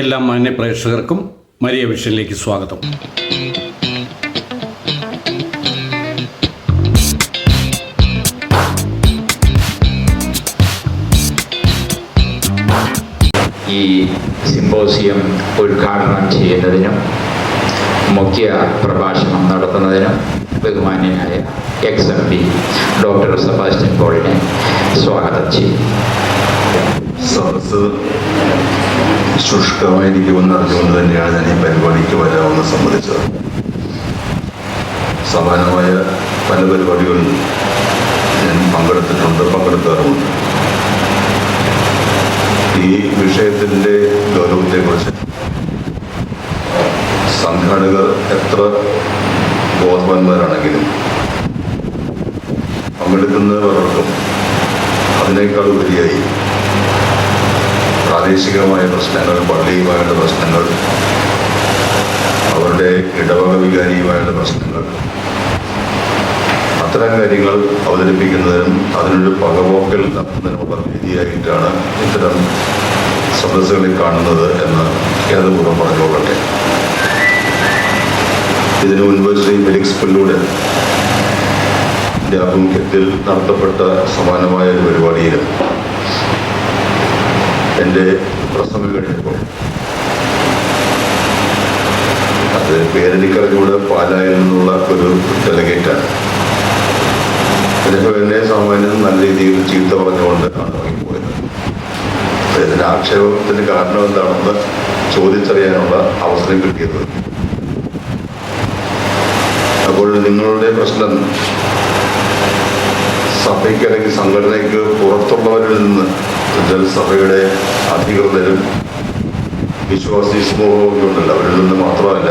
എല്ലാ മാന്യ പ്രേക്ഷകർക്കും മരിയ വിഷനിലേക്ക് സ്വാഗതം. ഈ സിമ്പോസിയം ഉദ്ഘാടനം ചെയ്യുന്നതിനും മുഖ്യ പ്രഭാഷണം നടത്തുന്നതിനും ബഹുമാന്യനായ ex M P doctor Sebastian പോളിനെ സ്വാഗതം ചെയ്യും. സദസ് ശുഷ്കമായിരിക്കുമെന്ന് അറിഞ്ഞുകൊണ്ട് തന്നെയാണ് ഞാൻ ഈ പരിപാടിക്ക് വരാമെന്ന് സമ്മതിച്ചത്. സമാനമായ പല പരിപാടികളിൽ ഞാൻ പങ്കെടുത്തിട്ടുണ്ട് പങ്കെടുക്കാറുമുണ്ട്. ഈ വിഷയത്തിന്റെ ഗൗരവത്തെക്കുറിച്ച് സംഘാടകർ എത്ര ബോധവാന്മാരാണെങ്കിലും പങ്കെടുക്കുന്നവർക്കും അതിനേക്കാൾ ഉപരിയായി പ്രാദേശികമായ പ്രശ്നങ്ങൾ പള്ളിയുമായുള്ള പ്രശ്നങ്ങൾ അവരുടെ ഇടവക വികാരിയുമായുള്ള പ്രശ്നങ്ങൾ. അത്തരം കാര്യങ്ങൾ അവതരിപ്പിക്കുന്നതിനും അതിനൊരു പകപോക്കൽ നടത്തുന്നതിനുമുള്ള രീതിയായിട്ടാണ് ഇത്തരം സദസ്സുകളിൽ കാണുന്നത് എന്ന് ഖേദപൂർവം പറഞ്ഞുകൊള്ളട്ടെ ഇതിനു മുൻപ് ശ്രീ ഫെലിക്സ് പുല്ലൂടെ ആഭിമുഖ്യത്തിൽ നടത്തപ്പെട്ട സമാനമായ ഒരു പരിപാടിയിലും എന്റെ പ്രസംഗം കഴിഞ്ഞപ്പോൾ. അത് പേരെനിക്കറിഞ്ഞൂടെ പാലായിൽ നിന്നുള്ള ഒരു ഡെലഗേറ്റാണ്. അദ്ദേഹം എന്നെ സാമാന്യം നല്ല രീതിയിൽ ചീത്ത പറഞ്ഞുകൊണ്ട് ആണ് ഇറങ്ങിപ്പോയത് അദ്ദേഹത്തിന്റെ ആക്ഷേപത്തിന് കാരണം എന്താണെന്ന് ചോദിച്ചറിയാനുള്ള അവസരം കിട്ടിയത്. അപ്പോൾ നിങ്ങളുടെ പ്രശ്നം സഭയ്ക്ക് അല്ലെങ്കിൽ സംഘടനയ്ക്ക് പുറത്തുള്ളവരിൽ നിന്ന് സഭയുടെ അധികൃതരും വിശ്വാസി സമൂഹവും ഉണ്ടല്ലോ അവരിൽ നിന്ന് മാത്രമല്ല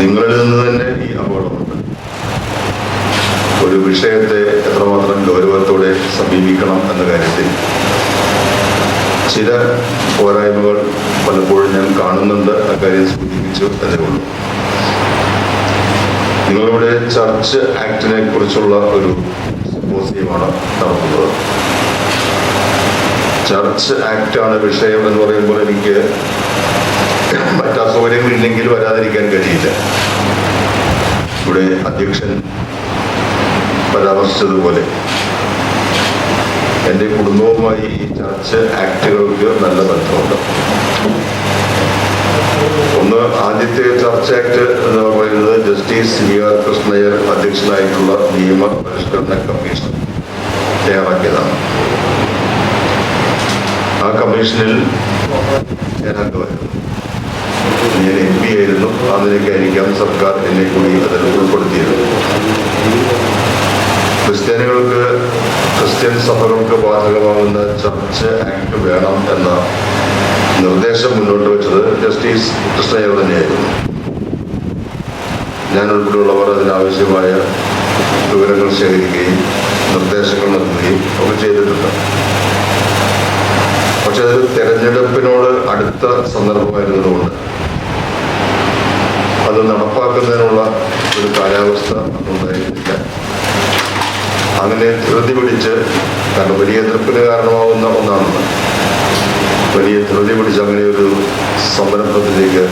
നിങ്ങളിൽ നിന്ന് തന്നെ ഈ അപകടമുണ്ട് ഒരു വിഷയത്തെ എത്രമാത്രം ഗൗരവത്തോടെ സമീപിക്കണം എന്ന കാര്യത്തിൽ ചില പോരായ്മകൾ പലപ്പോഴും ഞാൻ കാണുന്നുണ്ട്. അക്കാര്യം സൂചിപ്പിച്ചു അതേ ഉള്ളൂ. നിങ്ങളിവിടെ ചർച്ച് ആക്ടിനെ കുറിച്ചുള്ള ഒരു സിമ്പോസിയമാണ് നടത്തുന്നത്. ചർച്ച് ആണ് വിഷയം എന്ന് പറയുമ്പോൾ എനിക്ക് മറ്റ് അസൗകര്യങ്ങളില്ലെങ്കിൽ വരാതിരിക്കാൻ കഴിയില്ല. ഇവിടെ അധ്യക്ഷൻ പരാമർശിച്ചതുപോലെ എന്റെ കുടുംബവുമായി ഈ ചർച്ച് ആക്ടുകൾക്ക് നല്ല ബന്ധമുണ്ട്. ഒന്ന് ആദ്യത്തെ ചർച്ച് ആക്ട് എന്ന് പറയുന്നത് ജസ്റ്റിസ് വി ആർ കൃഷ്ണയ്യർ അധ്യക്ഷനായിട്ടുള്ള നിയമ പരിഷ്കരണ കമ്മീഷൻ തയ്യാറാക്കിയതാണ്. കമ്മീഷനിൽ ഞാൻ അംഗമായിരുന്നു ഞാൻ എം പി ആയിരുന്നു. അതിലേക്കായിരിക്കാം സർക്കാർ എന്നെ കൂടി അതിൽ ഉൾപ്പെടുത്തിയത്. ക്രിസ്ത്യാനികൾക്ക് ക്രിസ്ത്യൻ സഭകൾക്ക് ബാധകമാകുന്ന ചർച്ച് ആക്ട് വേണം എന്ന നിർദ്ദേശം മുന്നോട്ട് വെച്ചത് ജസ്റ്റിസ് കൃഷ്ണയ്യർ തന്നെയായിരുന്നു. ഞാൻ ഉൾപ്പെടെയുള്ളവർ അതിനാവശ്യമായ വിവരങ്ങൾ ശേഖരിക്കുകയും നിർദ്ദേശങ്ങൾ നൽകുകയും ഒക്കെ ചെയ്തിട്ടുണ്ട്. പക്ഷെ അത് തെരഞ്ഞെടുപ്പിനോട് അടുത്ത സന്ദർഭമായിരുന്നതുകൊണ്ട് അത് നടപ്പാക്കുന്നതിനുള്ള ഒരു കാലാവസ്ഥ ഉണ്ടായിരുന്നില്ല അങ്ങനെ ധൃതി പിടിച്ച് കാരണം വലിയ എതിർപ്പിന് കാരണമാവുന്ന ഒന്നാണ്. വലിയ ധൃതി പിടിച്ച് അങ്ങനെ ഒരു സംരംഭത്തിലേക്ക്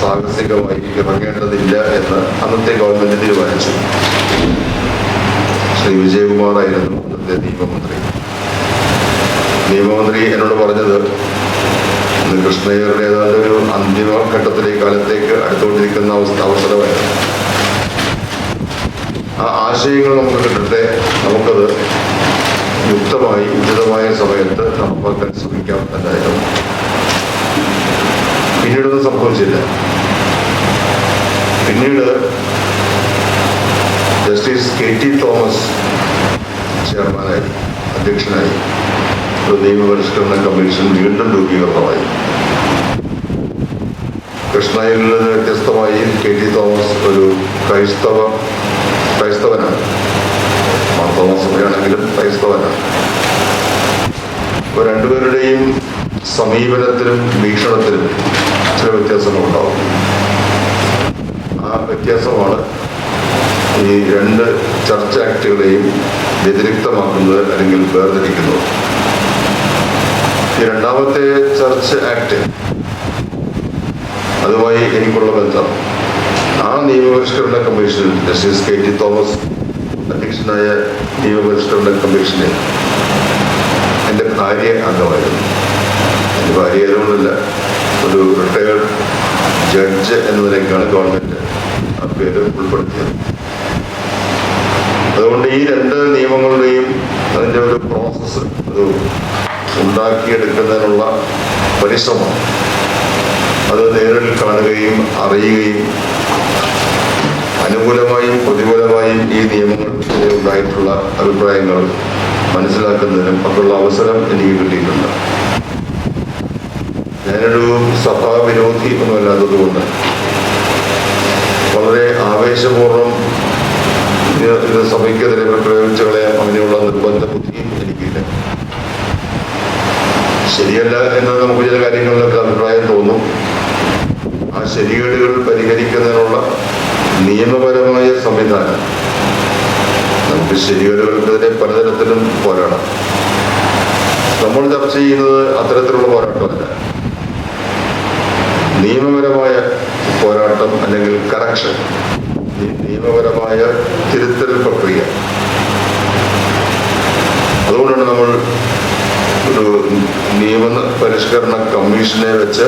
സാഹസികമായി ഇറങ്ങേണ്ടതില്ല എന്ന് അന്നത്തെ ഗവൺമെന്റ് തീരുമാനിച്ചു. ശ്രീ വിജയകുമാർ ആയിരുന്നു അന്നത്തെ നിയമമന്ത്രി. നിയമമന്ത്രി എന്നോട് പറഞ്ഞത് കൃഷ്ണയ്യരുടെ ഏതാണ്ട് ഒരു അന്തിമ ഘട്ടത്തിലേക്ക് കാലത്തേക്ക് അടുത്തുകൊണ്ടിരിക്കുന്ന അവസ്ഥ അവസരമായിരുന്നു. ആ ആശയങ്ങൾ നമുക്ക് കിട്ടട്ടെ. നമുക്കത് യുക്തമായി ഉചിതമായ സമയത്ത് നടപ്പാക്കാൻ ശ്രമിക്കാം എന്നായിരുന്നു. പിന്നീടൊന്നും സംഭവിച്ചില്ല. പിന്നീട് ജസ്റ്റിസ് കെ ടി തോമസ് ചെയർമാനായി അധ്യക്ഷനായി. നിയമപരിഷ്കരണ കമ്മീഷൻ വീണ്ടും രൂപീകൃതമായി കൃഷ്ണയിൽ നിന്ന് വ്യത്യസ്തമായി കെ ടി തോമസ് ഒരു ക്രൈസ്തവ ക്രൈസ്തവനാണ്. മാർത്തോമ സഭയാണെങ്കിലും ക്രൈസ്തവനാണ്. അപ്പോൾ രണ്ടുപേരുടെയും സമീപനത്തിലും വീക്ഷണത്തിലും ചില വ്യത്യാസങ്ങളുണ്ടാവും. ആ വ്യത്യാസമാണ് ഈ രണ്ട് ചർച്ച ആക്ടുകളെയും വ്യതിരിക്തമാക്കുന്നത് അല്ലെങ്കിൽ വേർതിരിക്കുന്നത്. ഈ രണ്ടാമത്തെ ചർച്ച് ആക്ട്. അതുമായി എനിക്കുള്ള ബന്ധം. ആ നിയമപരിഷ്കരണ commission justice K T Thomas അധ്യക്ഷനായ നിയമപരിഷ്കരണ കമ്മീഷനിൽ എന്റെ ഭാര്യ അംഗമായിരുന്നു. എന്റെ ഭാര്യ ഒരു റിട്ടയർഡ് ജഡ്ജ് എന്ന നിലയ്ക്കാണ് ഗവൺമെന്റ് ആ പേര് ഉൾപ്പെടുത്തിയത്. അതുകൊണ്ട് ഈ രണ്ട് നിയമങ്ങളുടെയും അതിന്റെ ഒരു പ്രോസസ്സ് അത് ഉണ്ടാക്കിയെടുക്കുന്നതിനുള്ള പരിശ്രമം. അത് നേരിൽ കാണുകയും അറിയുകയും അനുകൂലമായും പ്രതികൂലമായും ഈ നിയമങ്ങൾക്കെതിരെ ഉണ്ടായിട്ടുള്ള അഭിപ്രായങ്ങൾ മനസ്സിലാക്കുന്നതിനും ഒക്കെയുള്ള അവസരം എനിക്ക് കിട്ടിയിട്ടുണ്ട്. ഞാനൊരു സഭാ വിരോധി ഒന്നുമല്ലാത്തതുകൊണ്ട് വളരെ ആവേശപൂർവം സഭയ്ക്കെതിരെ പ്രയോഗിച്ചു അങ്ങനെയുള്ള നിർബന്ധ ബുദ്ധിയും എനിക്കില്ല. ശരിയല്ല എന്ന് നമുക്ക് ചില കാര്യങ്ങളിലൊക്കെ അഭിപ്രായം തോന്നും. ആ ശരികേടുകൾ പരിഹരിക്കുന്നതിനുള്ള നിയമപരമായ സംവിധാനം. നമുക്ക് ശരികേടുകൾക്കെതിരെ പലതരത്തിലും പോരാടാം. നമ്മൾ ചർച്ച ചെയ്യുന്നത് അത്തരത്തിലുള്ള പോരാട്ടമല്ല. നിയമപരമായ പോരാട്ടം അല്ലെങ്കിൽ കറക്ഷൻ നിയമപരമായ തിരുത്തൽ പ്രക്രിയ. അതുകൊണ്ടാണ് നമ്മൾ നിയമ പരിഷ്കരണ കമ്മീഷനെ വെച്ച്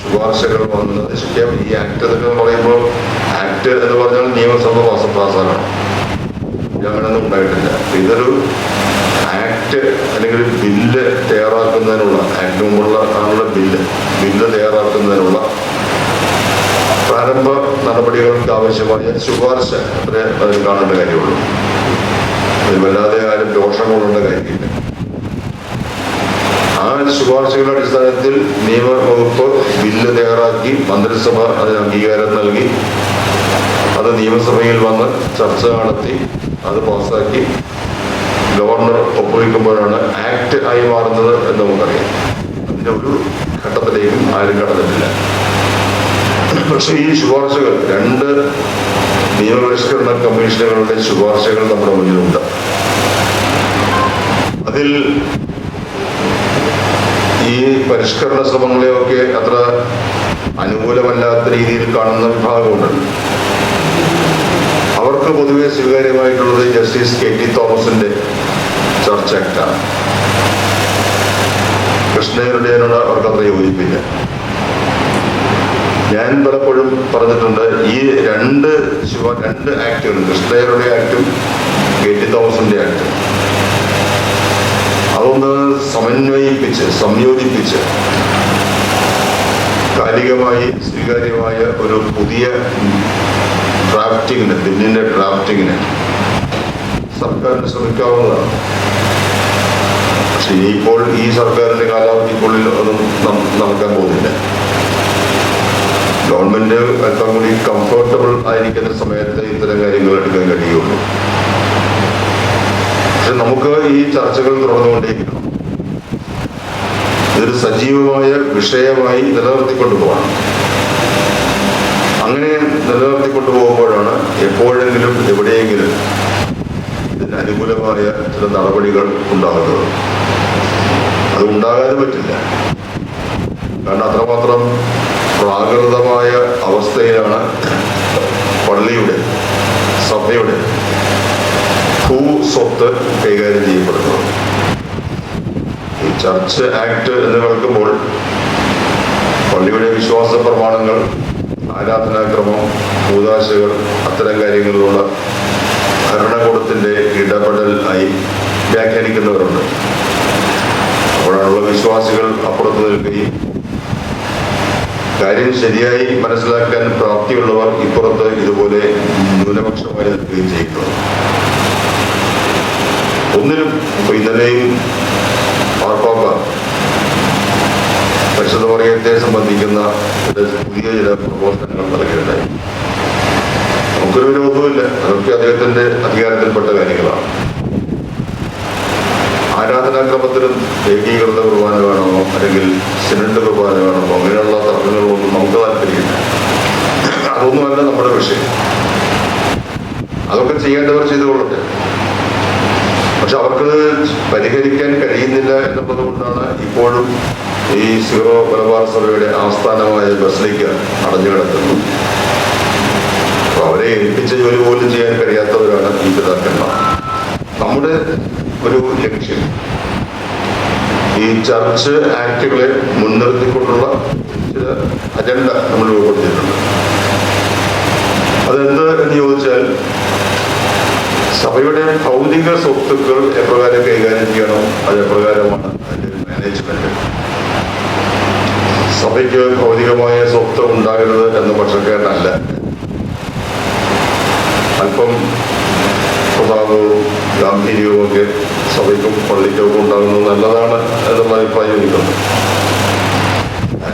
ശുപാർശകൾ വന്ന് നശിക്കാം ഈ ആക്ട് എന്നൊക്കെ പറയുമ്പോൾ ആക്ട് എന്ന് പറഞ്ഞാൽ നിയമസഭ പാസ് പാസ്സാകണം. അങ്ങനെയൊന്നും ഉണ്ടായിട്ടില്ല. ഇതൊരു ആക്ട് അല്ലെങ്കിൽ ബില്ല് തയ്യാറാക്കുന്നതിനുള്ള ആക്ട് മുമ്പുള്ള ആണുള്ള ബില്ല് ബില്ല് തയ്യാറാക്കുന്നതിനുള്ള പ്രാരംഭ നടപടികൾക്ക് ആവശ്യമായ ശുപാർശ അതിന് കാണേണ്ട കാര്യമുള്ളൂ. അതിൽ വല്ലാതെ ആരും ദോഷങ്ങളുണ്ട് കാര്യമില്ല. ആ ശുപാർശകളുടെ അടിസ്ഥാനത്തിൽ നിയമവകുപ്പ് ബില്ല് തയ്യാറാക്കി മന്ത്രിസഭ അതിന് അംഗീകാരം നൽകി. അത് നിയമസഭയിൽ വന്ന് ചർച്ച നടത്തി അത് പാസ്സാക്കി. ഗവർണർ ഒപ്പുവെക്കുമ്പോഴാണ് ആക്ട് ആയി മാറുന്നത് എന്ന് നമുക്കറിയാം. അതിന്റെ ഒരു ഘട്ടത്തിലേക്കും ആരും കടന്നിട്ടില്ല. പക്ഷേ ഈ ശുപാർശകൾ രണ്ട് നിയമപരിഷ്കരണ കമ്മീഷനുകളുടെ ശുപാർശകൾ നമ്മുടെ മുന്നിലുണ്ട്. അതിൽ ഈ പരിഷ്കരണ ശ്രമങ്ങളെയൊക്കെ അത്ര അനുകൂലമല്ലാത്ത രീതിയിൽ കാണുന്ന വിഭാഗമുണ്ട് അവർക്ക് പൊതുവെ സ്വീകാര്യമായിട്ടുള്ളത് ജസ്റ്റിസ് കെ ടി തോമസിന്റെ ചർച്ച ആക്ടാണ് കൃഷ്ണയുടെയോട് അവർക്ക് അത്ര യോജിപ്പില്ല. ഞാൻ പലപ്പോഴും പറഞ്ഞിട്ടുണ്ട് ഈ രണ്ട് ശിവ രണ്ട് ആക്ടുകൾ കൃഷ്ണയുടെ ആക്ടും കെ ടി തോമസിന്റെ ആക്ടും അതൊന്ന് സമന്വയിപ്പിച്ച് സംയോജിപ്പിച്ച് കാലികമായി സ്വീകാര്യമായ ഒരു പുതിയ ഡ്രാഫ്റ്റിങ്ങിന് ബില്ലിന്റെ ഡ്രാഫ്റ്റിങ്ങിന് സർക്കാരിന് ശ്രമിക്കാവുന്നതാണ്. പക്ഷെ ഇനിയിപ്പോൾ ഈ സർക്കാരിന്റെ കാലാവധിക്കുള്ളിൽ ഒന്നും നടക്കാൻ പോകുന്നില്ല. ഗവൺമെന്റ് അല്പം കൂടി കംഫർട്ടബിൾ ആയിരിക്കുന്ന സമയത്ത് ഇത്തരം കാര്യങ്ങൾ എടുക്കാൻ കഴിയുള്ളൂ. പക്ഷെ നമുക്ക് ഈ ചർച്ചകൾ തുടർന്നുകൊണ്ടേയിരിക്കണം. ഇതൊരു സജീവമായ വിഷയമായി നിലനിർത്തിക്കൊണ്ടു പോകണം അങ്ങനെ നിലനിർത്തിക്കൊണ്ടു പോകുമ്പോഴാണ് എപ്പോഴെങ്കിലും എവിടെയെങ്കിലും ഇതിന് അനുകൂലമായ ചില നടപടികൾ ഉണ്ടാകുന്നത്. അത് ഉണ്ടാകാതെ പറ്റില്ല. കാരണം അത്രമാത്രം പ്രാകൃതമായ അവസ്ഥയിലാണ് പള്ളിയുടെ സഭയുടെ ഭൂസ്വത്ത് കൈകാര്യം ചെയ്യപ്പെടുന്നത്. ചർച്ച് ആക്ട് എന്ന് കേൾക്കുമ്പോൾ പള്ളിയുടെ വിശ്വാസ പ്രമാണങ്ങൾ ആരാധനാക്രമം കൂതാശകൾ അത്തരം കാര്യങ്ങളിലുള്ള ഭരണകൂടത്തിന്റെ ഇടപെടൽ ആയി വ്യാഖ്യാനിക്കുന്നവരുണ്ട്. അപ്പോഴാണുള്ള വിശ്വാസികൾ അപ്പുറത്ത് നിൽക്കുകയും കാര്യം ശരിയായി മനസ്സിലാക്കാൻ പ്രാപ്തിയുള്ളവർ ഇപ്പുറത്ത് ഇതുപോലെ ന്യൂനപക്ഷമായി നിൽക്കുകയും ചെയ്യുന്നത് ഒന്നിനും ഇന്നലെയും പരിശുദ്ധ മാർഗത്തെ സംബന്ധിക്കുന്ന പുതിയ ചില പ്രബോധനങ്ങൾ നൽകിയിട്ടുണ്ടായി നമുക്കൊരു വിരോധവുമില്ല. അതൊക്കെ അദ്ദേഹത്തിന്റെ അധികാരത്തിൽപ്പെട്ട കാര്യങ്ങളാണ്. ആരാധനാക്രമത്തിലും ഏകീകൃത കുർബാന വേണമോ അല്ലെങ്കിൽ സിനഡ് കുർബാന വേണമോ അങ്ങനെയുള്ള തർക്കങ്ങളൊന്നും നമുക്ക് താല്പര്യമില്ല. അതൊന്നുമല്ല നമ്മുടെ വിഷയം. അതൊക്കെ ചെയ്യേണ്ടവർ ചെയ്തുകൊള്ളട്ടെ. പക്ഷെ അവർക്ക് പരിഹരിക്കാൻ കഴിയുന്നില്ല എന്നുള്ളത് കൊണ്ടാണ് ഇപ്പോഴും ഈ സീറോ മലബാർ സഭയുടെ ആസ്ഥാനമായ ബസ്ലിക്ക് അടഞ്ഞു കിടക്കുന്നത്. അപ്പൊ അവരെ ഏൽപ്പിച്ച ജോലി പോലും ചെയ്യാൻ കഴിയാത്തവരാണ് ഈ പിതാക്കന്മാർ. നമ്മുടെ ഒരു ലക്ഷ്യം ഈ ചർച്ച് ആക്ടുകളെ മുൻനിർത്തിക്കൊണ്ടുള്ള ചില അജണ്ട നമ്മൾ രൂപപ്പെടുത്തിയിട്ടുണ്ട് അതെന്ത് എന്ന് ചോദിച്ചാൽ സഭയുടെ ഭൗതിക സ്വത്തുക്കൾ എപ്രകാരം കൈകാര്യം ചെയ്യണം? അത് എപ്രകാരമാണ് അതിന്റെ മാനേജ്മെന്റ് സഭയ്ക്ക് ഭൗതികമായ സ്വത്ത് ഉണ്ടാകരുത് എന്ന പക്ഷക്കാരനല്ല അല്പം പ്രതാപവും ഗാംഭീര്യവും ഒക്കെ സഭയ്ക്കും പള്ളിക്കൊക്കെ ഉണ്ടാകുന്നത് നല്ലതാണ് എന്നുള്ള അഭിപ്രായം എനിക്കുണ്ട്.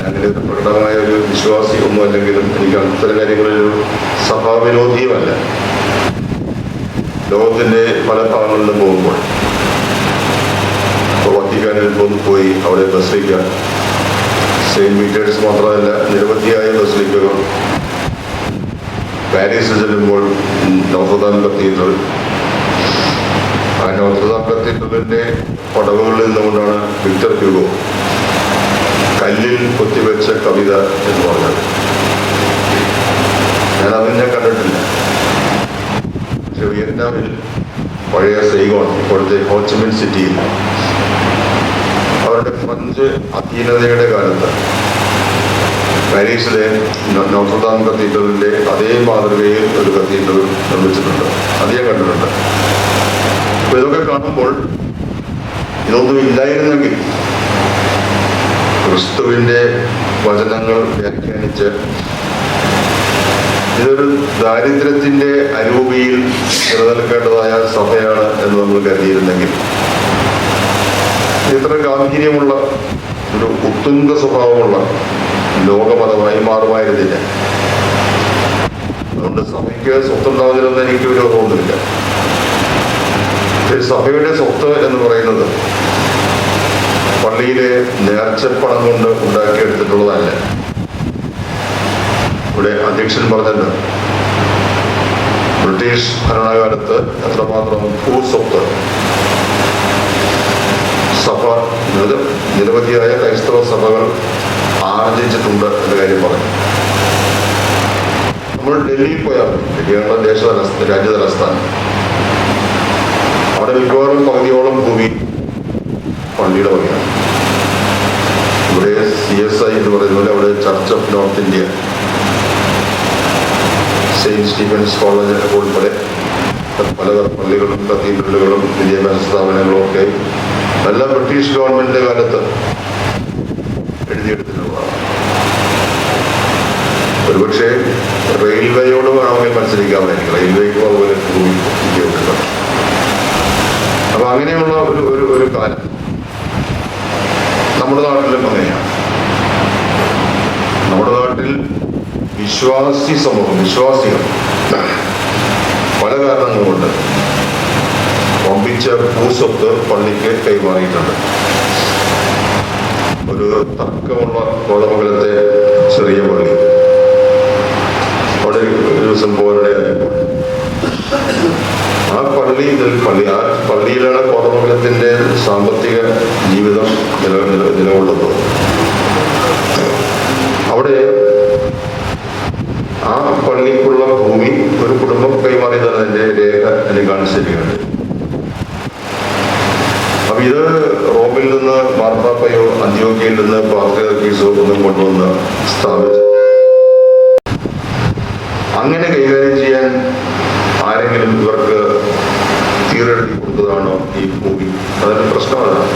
അങ്ങനെ പ്രകടമായ ഒരു വിശ്വാസി ഒന്നും അല്ലെങ്കിലും എനിക്ക് അത്തരം കാര്യങ്ങളിൽ സഭാവിരോധിയുമല്ല. ലോകത്തിന്റെ പല ഭാഗങ്ങളിലും പോകുമ്പോൾ ഇപ്പോൾ വത്തിക്കാനിൽ പോയി പോയി അവിടെ ബസ്ലിക്ക സെയിന്റ് മീറ്റേഴ്സ് മാത്രമല്ല നിരവധിയായ ബസ്ലിക്കകൾ പാരീസിൽ ചെല്ലുമ്പോൾ നോർത്തദാം കത്തീഡ്രൽ. ആ നോർത്തദാം കത്തീഡ്രലിന്റെ പടവുകളിൽ നിന്നുകൊണ്ടാണ് വിക്ടർ ഹ്യൂഗോ കല്ലിൽ കൊത്തിവെച്ച കവിത എന്ന് പറഞ്ഞത്. ഞാൻ അതിനെ കണ്ടിട്ടില്ല. പക്ഷെ വിയറ്റ്നാമിൽ പഴയ സൈഗോൺ ഇപ്പോഴത്തെ ഹോച്ചിമിൻ സിറ്റിയിൽ അവരുടെ ഫ്രഞ്ച് അധീനതയുടെ കാലത്ത് പാരീസിലെ നോ- നോത്രദാം കത്തീഡ്രലിന്റെ അതേ മാതൃകയിൽ ഒരു കത്തീഡ്രൽ നിർമ്മിച്ചിട്ടുണ്ട്. അത് കണ്ടിട്ടുണ്ട്. അപ്പൊ ഇതൊക്കെ കാണുമ്പോൾ ഇതൊന്നും ഇല്ലായിരുന്നെങ്കിൽ ക്രിസ്തുവിന്റെ വചനങ്ങൾ വ്യാഖ്യാനിച്ച് ഇതൊരു ദാരിദ്ര്യത്തിന്റെ അരൂപിയിൽ നിലനിൽക്കേണ്ടതായ സഭയാണ് എന്ന് നമ്മൾ കരുതിയിരുന്നെങ്കിൽ. ഇത്ര ഗാംഭീര്യമുള്ള ഒരു ഉത്തുംഗ സ്വഭാവമുള്ള ലോകമതമായി മാറുമായിരുന്നില്ല അതുകൊണ്ട് സഭയ്ക്ക് സ്വത്തുണ്ടാവുന്നതിലൊന്നും എനിക്ക് ഒരു തോന്നുന്നില്ല സഭയുടെ സ്വത്ത് എന്ന് പറയുന്നത് പള്ളിയിലെ നേർച്ചപ്പണം കൊണ്ട് ഉണ്ടാക്കിയെടുത്തിട്ടുള്ളതല്ല. ഇവിടെ അധ്യക്ഷൻ പറഞ്ഞല്ലോ. ബ്രിട്ടീഷ് ഭരണകാലത്ത് എത്രമാത്രം ഭൂസ്വത്ത് സഭ നിര- നിരവധിയായ ക്രൈസ്തവ സഭകൾ ആർജിച്ചിട്ടുണ്ട് എന്ന കാര്യം പറഞ്ഞു. നമ്മൾ ഡൽഹിയിൽ പോയാൽ ഡൽഹിയാണ് ദേശ രാജ്യ തലസ്ഥാനം. അവിടെ മിക്കവാറും പകുതിയോളം ഭൂമി പള്ളിയുടെ വകയാണ് ഇവിടെ സി എസ് ഐ എന്ന് പറയുന്ന പോലെ അവിടെ church of north India saint Stephen's college ഉൾപ്പെടെ പല പള്ളികളും കത്തീഡ്രലുകളും വിദ്യാഭ്യാസ സ്ഥാപനങ്ങളും ഒക്കെ നല്ല ബ്രിട്ടീഷ് ഗവൺമെന്റിന്റെ കാലത്ത് എഴുതിയെടുത്തിട്ടുള്ളതാണ്. ഒരുപക്ഷെ റെയിൽവേയോട് വേണമെങ്കിൽ മത്സരിക്കാമായിരിക്കും. റെയിൽവേക്കും അതുപോലെ അപ്പൊ അങ്ങനെയുള്ള ഒരു ഒരു ഒരു കാലം നമ്മുടെ നാട്ടിലും അങ്ങനെയാണ്. നമ്മുടെ വിശ്വാസി സമൂഹം വിശ്വാസികൾ. പല കാരണങ്ങൾ കൊണ്ട് പമ്പിച്ച ഭൂസ്വത്ത് പള്ളിക്ക് കൈമാറിയിട്ടുണ്ട്. ഒരു തർക്കമുള്ള കോളമംഗലത്തെ ചെറിയ പള്ളി. അവിടെ ഒരു ദിവസം പോരുടെ. ആ പള്ളി പള്ളി ആ പള്ളിയിലാണ് കോളമംഗലത്തിന്റെ സാമ്പത്തിക ജീവിതം നില നില- നിലകൊള്ളുന്നത് അവിടെ ആ പള്ളിക്കുള്ള ഭൂമി ഒരു കുടുംബം കൈമാറിയതാണ് എന്റെ രേഖ എനിക്ക് കാണിച്ചിരിക്കുന്നത് അപ്പൊ ഇത് റോമിൽ നിന്ന് മാർപ്പാപ്പയോ അന്ത്യോഗ്യയിൽ പാർട്ടി പാത്രീസോ ഒന്നും കൊണ്ടുവന്ന് സ്ഥാപിച്ചു അങ്ങനെ കൈകാര്യം ചെയ്യാൻ ആരെങ്കിലും ഇവർക്ക് തീരെഴുതി കൊടുത്തതാണോ ഈ ഭൂമി അതിന്റെ പ്രശ്നം അതാണ്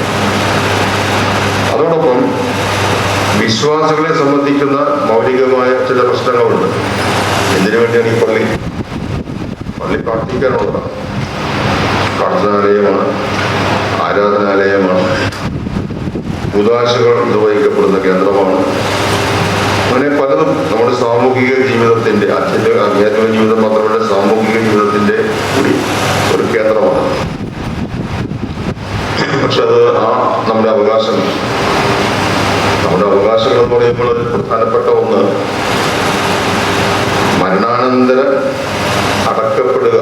അതോടൊപ്പം വിശ്വാസികളെ സംബന്ധിക്കുന്ന മൗലികമായ ചില പ്രശ്നങ്ങളുണ്ട് എന്തിനു വേണ്ടിയാണ് ഈ പള്ളി പള്ളി പ്രാർത്ഥിക്കാനുള്ളതാണ് പ്രാർത്ഥനാലയമാണ് ആരാധനാലയമാണ് ഉദാശകൾ നിർവഹിക്കപ്പെടുന്ന കേന്ദ്രമാണ്. അങ്ങനെ പലതും നമ്മുടെ സാമൂഹിക ജീവിതത്തിന്റെ അച്ഛന്റെ അധ്യാത്മിക ജീവിതം മാത്രമല്ല സാമൂഹിക ജീവിതത്തിന്റെ കൂടി ഒരു കേന്ദ്രമാണ്. പക്ഷെ അത് ആ നമ്മുടെ അവകാശങ്ങൾ. നമ്മുടെ അവകാശങ്ങൾ എന്ന് പറയുമ്പോൾ പ്രധാനപ്പെട്ട ഒന്ന് മരണാനന്തര അടക്കപ്പെടുക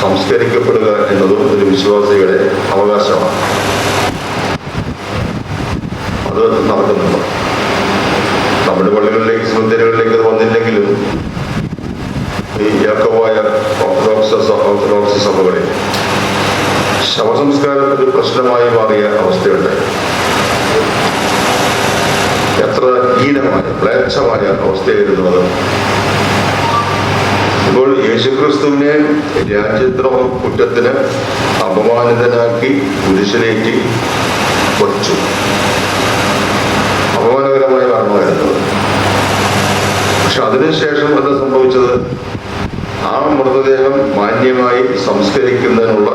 സംസ്കരിക്കപ്പെടുക എന്നതും ഒരു വിശ്വാസിയുടെ അവകാശമാണ്. അത് നടക്കുന്നുണ്ട്. നമ്മുടെ പള്ളികളിലേക്ക് സെമിത്തേരികളിലേക്ക് അത് വന്നില്ലെങ്കിലും ഈ യാക്കോവായ ഓർത്തഡോക്സ് ഓർത്തഡോക്സ് സഭകളിൽ ശവസംസ്കാരം ഒരു പ്രശ്നമായി മാറിയ അവസ്ഥയുണ്ട്. എത്ര ഹീനമായ മ്ലേച്ഛമായ അവസ്ഥയായിരുന്നു അത്. ഇപ്പോൾ യേശുക്രിസ്തുവിനെ രാജ്യദ്രോഹ കുറ്റത്തിന് അപമാനിതനാക്കി കുരിശിലേറ്റി കൊച്ചു മരണമായിരുന്നു വരുന്നത് പക്ഷെ അതിനുശേഷം എന്താ സംഭവിച്ചത്? ആ മൃതദേഹം മാന്യമായി സംസ്കരിക്കുന്നതിനുള്ള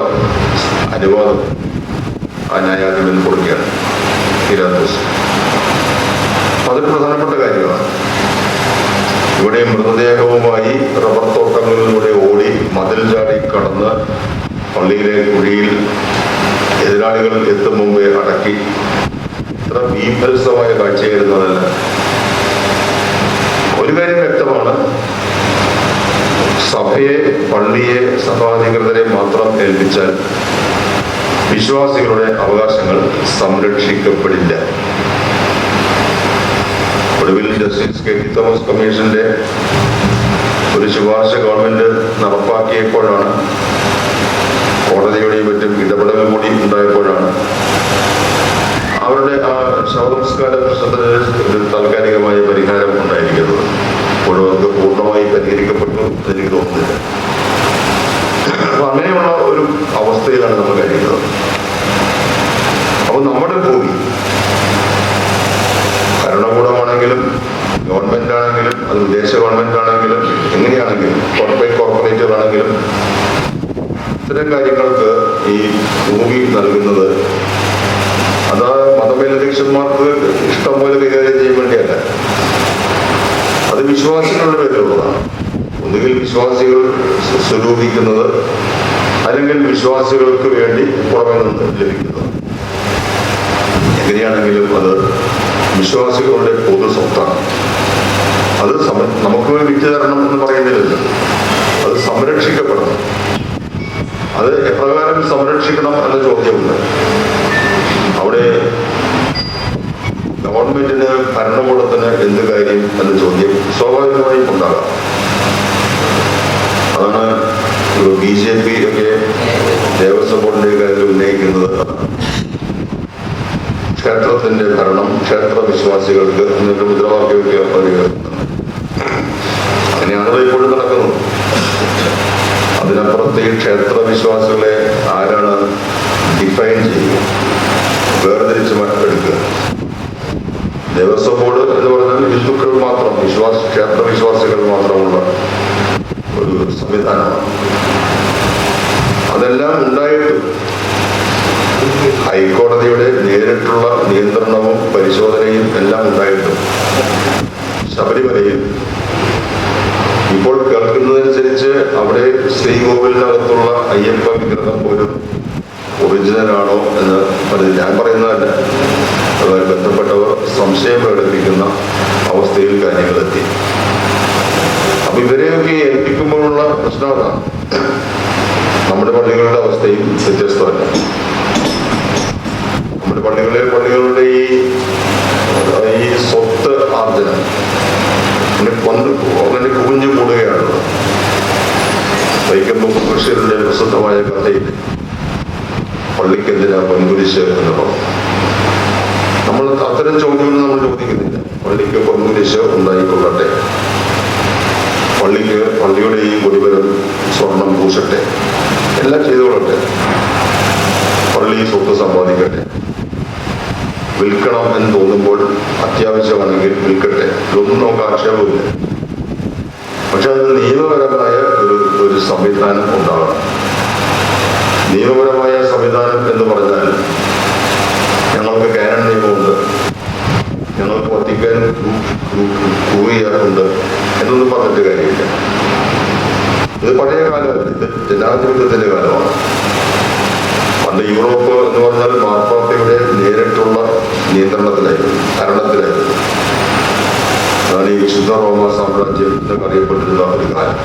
അനുവാദം ആ ന്യായാധിപൻ കൊടുക്കുകയാണ്. പീലാത്തോസ് അതൊരു പ്രധാനപ്പെട്ട കാര്യമാണ്. ഇവിടെ മൃതദേഹവുമായി റബ്ബർ തോട്ടങ്ങളിലൂടെ ഓടി മതിൽ ചാടി കടന്ന് പള്ളിയിലെ കുഴിയിൽ എതിരാളികൾ എത്തും മുമ്പേ അടക്കി ഇത്ര ബീഭത്സമായ കാഴ്ചയായിരുന്നു അതല്ല ഒരു കാര്യം വ്യക്തമാണ്. സഭയെ പള്ളിയെ സഭാധികൃതരെ മാത്രം ഏൽപ്പിച്ചാൽ വിശ്വാസികളുടെ അവകാശങ്ങൾ സംരക്ഷിക്കപ്പെടില്ല. ഒടുവിൽ ജസ്റ്റിസ് കെ. ടി. തോമസ് കമ്മീഷന്റെ ഒരു ശുപാർശ ഗവൺമെന്റ് നടപ്പാക്കിയപ്പോഴാണ് കോടതിയുടെയും മറ്റും ഇടപെടൽ കൂടി ഉണ്ടായപ്പോഴാണ് അവരുടെ ആ ശവസംസ്കാര താൽക്കാലികമായ പരിഹാരം ഉണ്ടായിരിക്കുന്നത് അത് പൂർണമായി പരിഹരിക്കപ്പെട്ടു എനിക്ക് തോന്നുന്നില്ല. അപ്പൊ അങ്ങനെയുള്ള ഒരു അവസ്ഥയിലാണ് നമ്മൾ കഴിയുന്നത്. അപ്പൊ നമ്മുടെ ഭൂമി ഭരണകൂടമാണെങ്കിലും ഗവൺമെന്റ് ആണെങ്കിലും അത് വിദേശ ഗവൺമെന്റ് ആണെങ്കിലും എങ്ങനെയാണെങ്കിലും കോർപ്പറേറ്റ് കോർപ്പറേറ്റുകളാണെങ്കിലും ഇത്തരം കാര്യങ്ങൾക്ക് ഈ ഭൂമി നൽകുന്നത് അത് മതമേലധ്യക്ഷന്മാർക്ക് ഇഷ്ടം പോലെ കൈകാര്യം ചെയ്യാൻ വേണ്ടിയല്ല. അത് വിശ്വാസികളുടെ പേരിലുള്ളതാണ്. ഒന്നുകിൽ വിശ്വാസികൾ സ്വ- സ്വരൂപിക്കുന്നത് അല്ലെങ്കിൽ വിശ്വാസികൾക്ക് വേണ്ടി പുറമെ നിന്ന് ലഭിക്കുന്നത് എങ്ങനെയാണെങ്കിലും അത് വിശ്വാസികളുടെ പൊതു സ്വത്താണ്. അത് സമ- നമുക്ക് വിറ്റ് തരണം എന്ന് പറയുന്നില്ലല്ലോ. അത് സംരക്ഷിക്കപ്പെടണം. അത് എപ്രകാരം സംരക്ഷിക്കണം എന്ന ചോദ്യമുണ്ട്. അവിടെ ഗവൺമെന്റിന് ഭരണകൂടത്തിന് എന്ത് കാര്യം എന്ന ചോദ്യം സ്വാഭാവികമായും ഉണ്ടാകാം. അതാണ് ബി ജെ പി ഒക്കെ ദേവസ്വം ബോർഡിന്റെ കാര്യത്തിൽ ഉന്നയിക്കുന്നത്. ക്ഷേത്രത്തിന്റെ ഭരണം ക്ഷേത്ര വിശ്വാസികൾക്ക് എന്നൊരു മുദ്രാവാക്യമൊക്കെ അങ്ങനെയാണല്ലോ ഇപ്പോഴും നടക്കുന്നത്. അതിനപ്പുറത്ത് ഈ ക്ഷേത്ര വിശ്വാസികളെ ആരാണ് ഡിഫൈൻ ചെയ്യുക? വേർതിരിച്ച് മറ്റെടുക്കുക ദേവസ്വം ബോർഡ് എന്ന് പറഞ്ഞാൽ ഹിന്ദുക്കൾ മാത്രം വിശ്വാസ ക്ഷേത്ര വിശ്വാസികൾ മാത്രമുള്ള ഒരു സംവിധാനമാണ്. അതെല്ലാം ഉണ്ടായിട്ടും ഹൈക്കോടതിയുടെ നേരിട്ടുള്ള നിയന്ത്രണവും പരിശോധനയും എല്ലാം ഉണ്ടായിട്ടും ശബരിമലയിൽ ഇപ്പോൾ കേൾക്കുന്നതനുസരിച്ച് അവിടെ ശ്രീകോവിലിനകത്തുള്ള അയ്യപ്പ വിഗ്രഹം പോലും ഒറിജിനൽ ആണോ എന്ന് അത് ഞാൻ പറയുന്നതല്ല. അതുമായി ബന്ധപ്പെട്ടവർ സംശയം പ്രകടിപ്പിക്കുന്ന അവസ്ഥയിൽ കാര്യങ്ങളെത്തി. അപ്പൊ ഇവരെയൊക്കെ ഏൽപ്പിക്കുമ്പോഴുള്ള പ്രശ്നം അതാണ്. നമ്മുടെ പള്ളികളുടെ അവസ്ഥയും വ്യത്യസ്തമല്ല. നമ്മുടെ പള്ളികളിലെ പള്ളികളുടെ ഈ ഈ സ്വത്ത് ആർജനം. വന്ന് അങ്ങനെ കുഞ്ഞു കൂടുകയാണുള്ളത് വൈക്കം ബഷീറിന്റെ പ്രസിദ്ധമായ കഥയിൽ പള്ളിക്കെന്തിനാ പൊൻകുരിശ് എന്ന് പറഞ്ഞു നമ്മൾ അത്തരം ചോദ്യങ്ങൾ നമ്മൾ ചോദിക്കുന്നില്ല. പള്ളിക്ക് ദിശ ഉണ്ടായിക്കൊള്ളട്ടെ. പള്ളിക്ക് പള്ളിയുടെയും കൊടിവരം സ്വർണം പൂശട്ടെ. എല്ലാം ചെയ്തുകൊള്ളട്ടെ. പള്ളി സ്വത്ത് സമ്പാദിക്കട്ടെ. വിൽക്കണം എന്ന് തോന്നുമ്പോൾ അത്യാവശ്യമാണെങ്കിൽ വിൽക്കട്ടെ. ഇതൊന്നും നമുക്ക് ആക്ഷേപമില്ല. പക്ഷെ അത് നിയമപരമായ ഒരു ഒരു സംവിധാനം ഉണ്ടാകണം നിയമപരമായ സംവിധാനം എന്ന് പറഞ്ഞാൽ വത്തിക്കാൻ കൂറിയാറുണ്ട് എന്നൊന്നും പറഞ്ഞിട്ട് കാര്യമില്ല. ഇത് പഴയ കാലമല്ല ഇത് ജനാധിപത്യത്തിന്റെ കാലമാണ്. പണ്ട് യൂറോപ്പ് എന്ന് പറഞ്ഞാൽ മാർപ്പാപ്പയുടെ നേരിട്ടുള്ള നിയന്ത്രണത്തിലായിരുന്നു ഭരണത്തിലായിരുന്നു. അതാണ് ഈ വിശുദ്ധ റോമ സാമ്രാജ്യം എന്നൊക്കെ അറിയപ്പെട്ടിരുന്ന ഒരു കാലം.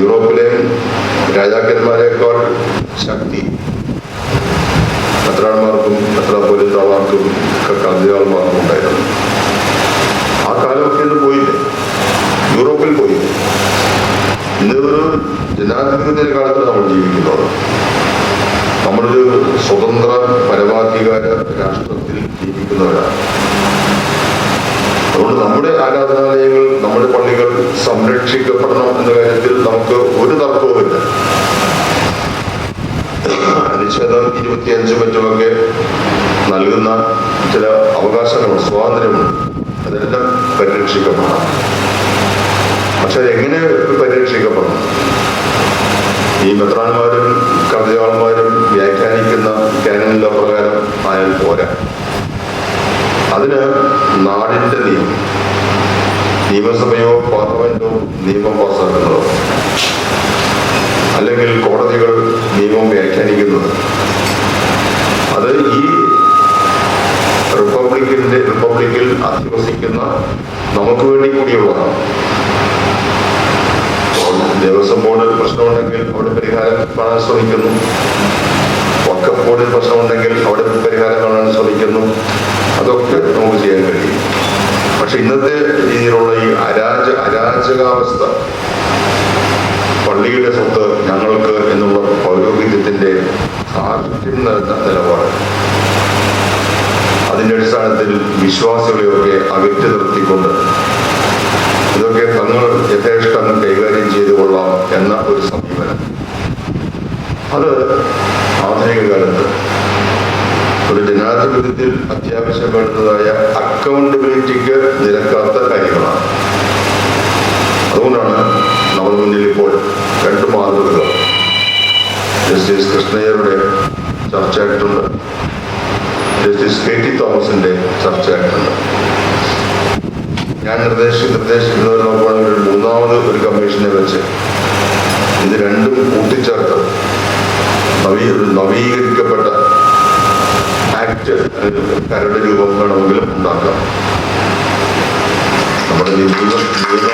യൂറോപ്പിലെ രാജാക്കന്മാരെക്കാൾ ശക്തി മെത്രാന്മാർക്കും മെത്രാപോലിത്തമാർക്കും ഒക്കെ കന്തിയാൾമാർക്കും ഉണ്ടായിരുന്നു. ആ കാലമൊക്കെ ഇന്ന് പോയില്ലേ? യൂറോപ്പിൽ പോയി ഇന്ന് ഒരു ജനാധിപത്യത്തിന്റെ കാലത്ത് നമ്മൾ ജീവിക്കുന്നത് നമ്മളൊരു സ്വതന്ത്ര പരമാധികാര രാഷ്ട്രത്തിൽ ജീവിക്കുന്നവരാണ്. അതുകൊണ്ട് നമ്മുടെ ആരാധനാലയങ്ങൾ നമ്മുടെ പള്ളികൾ സംരക്ഷിക്കപ്പെടണം എന്ന കാര്യത്തിൽ നമുക്ക് ഒരു തർക്കവുമില്ല. അനുച്ഛേദം ഇരുപത്തിയഞ്ച് മറ്റുമൊക്കെ നൽകുന്ന ചില അവകാശങ്ങളുണ്ട് സ്വാതന്ത്ര്യമുണ്ട് അതെല്ലാം പരിരക്ഷിക്കപ്പെടണം. പക്ഷെ അതെങ്ങനെ പരിരക്ഷിക്കപ്പെടണം? ഈ മെത്രാന്മാരും കവിതയാളന്മാരും വ്യാഖ്യാനിക്കുന്ന കാനനില പ്രകാരം ആയാൽ പോരാ. അതിന് നാടിന്റെ നിയമം നിയമസഭയോ പാർലമെന്റോ നിയമം പാസ്സാക്കുന്നതോ അല്ലെങ്കിൽ കോടതികൾ നിയമം വ്യാഖ്യാനിക്കുന്നത് അത് ഈ റിപ്പബ്ലിക്കിന്റെ റിപ്പബ്ലിക്കിൽ അധിവസിക്കുന്ന നമുക്ക് വേണ്ടി കൂടിയുള്ളതാണ്. ദേവസ്വം ബോർഡിൽ പ്രശ്നമുണ്ടെങ്കിൽ അവിടെ പരിഹാരം കാണാൻ ശ്രമിക്കുന്നു. വക്കഫ് ബോർഡിൽ പ്രശ്നമുണ്ടെങ്കിൽ അവിടെ പരിഹാരം കാണാൻ ശ്രമിക്കുന്നു. അതൊക്കെ നമുക്ക് ചെയ്യാൻ കഴിയും. പക്ഷെ ഇന്നത്തെ രീതിയിലുള്ള ഈ അരാജ അരാജകാവസ്ഥ പള്ളിയുടെ സ്വത്ത് ഞങ്ങൾക്ക് എന്നുള്ള പൗരോഹിത്യത്തിന്റെ സാഹിത്യം നൽകുന്ന നിലപാട്. അതിന്റെ അടിസ്ഥാനത്തിൽ വിശ്വാസികളെയൊക്കെ അകറ്റി നിർത്തിക്കൊണ്ട് ഇതൊക്കെ തങ്ങൾ യഥേഷ്ടം കൈകാര്യം ചെയ്തു കൊള്ളാം എന്ന ഒരു സമീപനം. അത് ആധുനിക കാലത്ത് ഒരു ജനാധിപത്യത്തിൽ അത്യാവശ്യം വേണ്ടതായ അക്കൗണ്ടബിലിറ്റിക്ക് നിരക്കാത്ത കാര്യങ്ങളാണ്. അതുകൊണ്ടാണ് നമ്മുടെ ഇപ്പോൾ രണ്ട് മാതൃകകൾ ജസ്റ്റിസ് കൃഷ്ണയ്യരുടെ ചർച്ച ആക്ടുണ്ട് ജസ്റ്റിസ് കെ ടി തോമസിന്റെ ചർച്ച ആക്ടുണ്ട് ഞാൻ നിർദ്ദേശ നിർദ്ദേശിക്കുന്നത് നോക്കുകയാണെങ്കിൽ ഒരു മൂന്നാമത് ഒരു കമ്മീഷനെ വെച്ച് ഇത് രണ്ടും കൂട്ടിച്ചേർത്ത് നവീ നവീകരിക്കപ്പെട്ട ആക്ട് കരട് രൂപം വേണമെങ്കിലും ഉണ്ടാക്കാം. നമ്മുടെ നിയമ നിയമ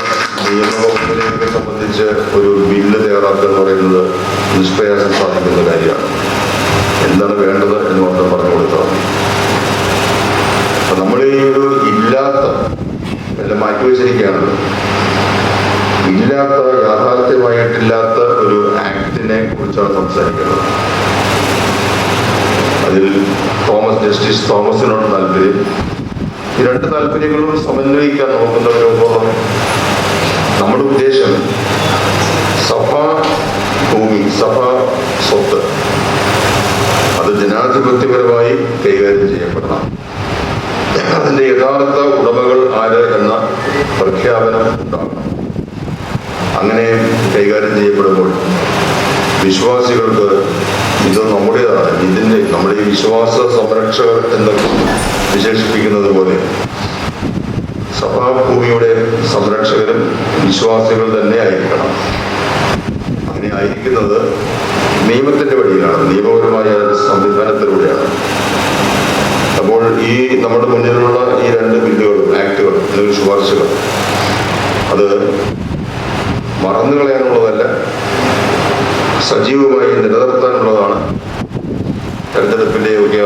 നിയമവകുപ്പിനെയൊക്കെ സംബന്ധിച്ച് ഒരു ബില്ല് തയ്യാറാക്കുക എന്ന് പറയുന്നത് നിഷ്പ്രയാസം സാധിക്കുന്ന കാര്യമാണ്. എന്താണ് വേണ്ടത് എന്ന് മാത്രം പറഞ്ഞു കൊടുത്താൽ മതി. നമ്മൾ ഈ ഒരു ഇല്ലാത്ത എല്ലാം മാറ്റിവെച്ചിരിക്കുകയാണല്ലോ ഇല്ലാത്ത യാഥാർത്ഥ്യമായിട്ടില്ലാത്ത ഒരു ആക്ടിനെ കുറിച്ചാണ് സംസാരിക്കുന്നത്. അതിൽ തോമസ് ജസ്റ്റിസ് തോമസിനോട് താല്പര്യം. ഈ രണ്ട് താല്പര്യങ്ങളും സമന്വയിക്കാൻ നോക്കുന്ന ഒരു ബോധം നമ്മുടെ ഉദ്ദേശം സഭ ഭൂമി സഭ സ്വത്ത്. അത് ജനാധിപത്യപരമായി കൈകാര്യം ചെയ്യപ്പെടണം. അതിന്റെ യഥാർത്ഥ ഉടമകൾ ആര് എന്ന പ്രഖ്യാപനം ഉണ്ടാകണം അങ്ങനെ കൈകാര്യം ചെയ്യപ്പെടുമ്പോൾ വിശ്വാസികൾക്ക് ഇത് നമ്മുടേതാണ്. ഇതിന്റെ നമ്മുടെ ഈ വിശ്വാസ സംരക്ഷകർ എന്നൊക്കെ വിശേഷിപ്പിക്കുന്നത് പോലെ സഭാഭൂമിയുടെ സംരക്ഷകരും വിശ്വാസികൾ തന്നെ ആയിരിക്കണം. അങ്ങനെ ആയിരിക്കുന്നത് നിയമത്തിന്റെ വഴിയിലാണ്. നിയമപരമായ സംവിധാനത്തിലൂടെയാണ്. അപ്പോൾ ഈ നമ്മുടെ മുന്നിലുള്ള ഈ രണ്ട് ബില്ലുകളും ആക്ടുകൾ അല്ലെങ്കിൽ ശുപാർശകൾ അത് മറന്നു കളയാനുള്ളതല്ല സജീവമായി നിലനിർത്താനുള്ളതാണ് തെരഞ്ഞെടുപ്പിന്റെ ഒക്കെ